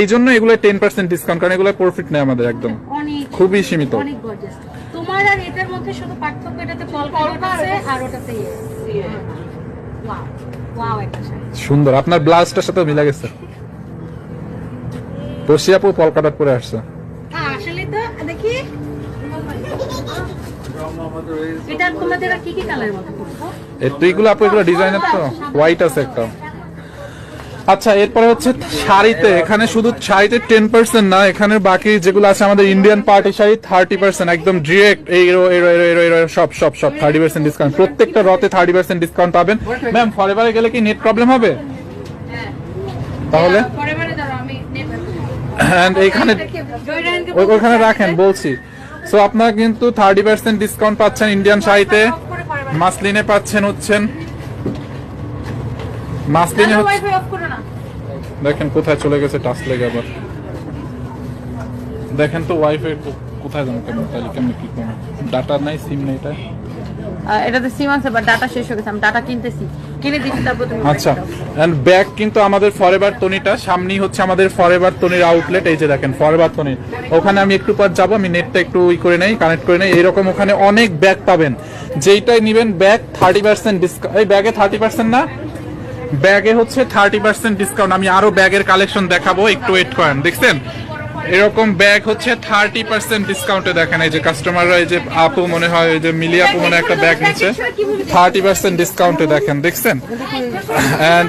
এই জন্য এগুলো টেন পার্সেন্ট ডিসকাউন্ট কারণ এগুলো প্রফিট নেই আমাদের একদম। খুবই সীমিত। অনেক গর্জিয়াস তোমার আর এটার মধ্যে শুধু পার্থক্য এটাতে পলকা আছে আর ওটাতে ওয়াও ওয়াও একটা সুন্দর আপনার ব্লাউজটার সাথে মিলে গেছে। বসি আপু পরে আসছে। হ্যাঁ আসলে তো দেখি। এটা তোমাদের কি কি কালারের মধ্যে এইগুলো আপু এগুলো ডিজাইনের তো। হোয়াইট আছে একটা। আচ্ছা এরপরে হচ্ছে শাড়িতে। এখানে শুধু শাড়িতে টেন পার্সেন্ট না, এখানে বাকি যেগুলো আছে আমাদের Indian party sari thirty percent একদম ডিরেক্ট এই সব সব সব থার্টি পার্সেন্ট ডিসকাউন্ট প্রত্যেকটা রতে থার্টি পার্সেন্ট ডিসকাউন্ট পাবেন। ম্যাম ফরেভারে গেলে কি নেট প্রবলেম হবে? তাহলে? ওই- ওইখানে রাখেন, বলছি। সো আপনারা কিন্তু থার্টি পার্সেন্ট ডিসকাউন্ট পাচ্ছেন ইন্ডিয়ান শাড়িতে। মাসলিনে পাচ্ছেন, হচ্ছেন মাসলিনে হচ্ছে অফ করো না। দেখেন কোথায় চলে গেছে টাচ লেগে আবার। দেখেন তো ওয়াইফাই কোথায় যাব কেমন তাহলে কেমন কি করব? ডাটা নাই সিম নেই এটা আহ, এটাতে সিম আছে বাট ডাটা শেষ হয়ে গেছে আমি ডাটা কিনতেছি। কিনে দিচ্ছি তারপর তুমি আচ্ছা এন্ড ব্যাগ কিন্তু আমাদের ফরেভার টনিটা সামনেই হচ্ছে আমাদের ফরেভার তনির আউটলেট এই যে দেখেন ফরএভার তনি ওখানে আমি একটু পর যাব আমি নেটটা একটু ই করে নেই কানেক্ট করে নেই এরকম ওখানে অনেক ব্যাগ পাবেন। যেইটাই নিবেন ব্যাগ থার্টি পার্সেন্ট ডিসকাউন্ট এই ব্যাগে থার্টি পার্সেন্ট না ব্যাগে হচ্ছে থার্টি পার্সেন্ট ডিসকাউন্ট আমি আরও ব্যাগের কালেকশন দেখাবো একটু ওয়েট করেন দেখছেন? এরকম ব্যাগ হচ্ছে থার্টি পার্সেন্ট ডিসকাউন্টে দেখেন এই যে কাস্টমাররা এই যে আপু মনে হয় এই যে মিলি আপু মনে একটা ব্যাগ নিচ্ছে। থার্টি পার্সেন্ট ডিসকাউন্টে দেখেন দেখছেন? And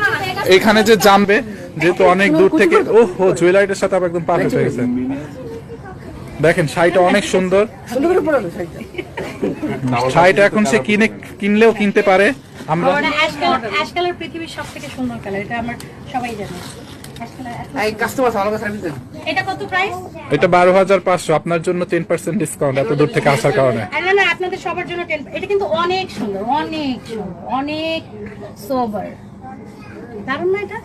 এখানে যে জানবে যেহেতু অনেক দূর থেকে ও হো জুয়েলারিটার সাথে আবার একদম পারফেক্ট হয়ে গেছে। দেখেন শাড়িটা অনেক সুন্দর। শাড়িটা এখন সে কিনে কিনলেও কিনতে পারে। আমরা অ্যাশ কালার অ্যাশ কালার পৃথিবীর সব থেকে সুন্দর কালার এটা আমার সবাই জানে। Ash color এত এই কাস্টমার ভালো সার্ভিস দেন এটা কত প্রাইস এটা বারো হাজার পাঁচশো আপনার জন্য টেন পার্সেন্ট ডিসকাউন্ট এত দূর থেকে আসার কারণে। না না আপনাদের সবার জন্য 10 এটা কিন্তু অনেক সুন্দর অনেক সুন্দর অনেক সোবার দারুণ না এটা?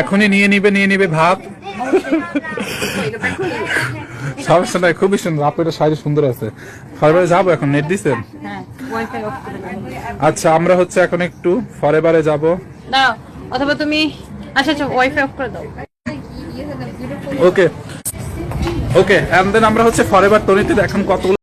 এখনই নিয়ে নিবে নিয়ে নিবে ভাব সমস্যা নাই খুবই সুন্দর আপনার শাড়ি সুন্দর আছে। ফরবারে যাব এখন নেট দিছেন হ্যাঁ আচ্ছা আমরা হচ্ছে এখন একটু ফরেবারে যাব। দাও অথবা তুমি আচ্ছা আচ্ছা ওয়াইফাই অফ করে দাও। ওকে ওকে এন্ড দেন আমরা হচ্ছে ফরেভার তরিতে এখন কতগুলো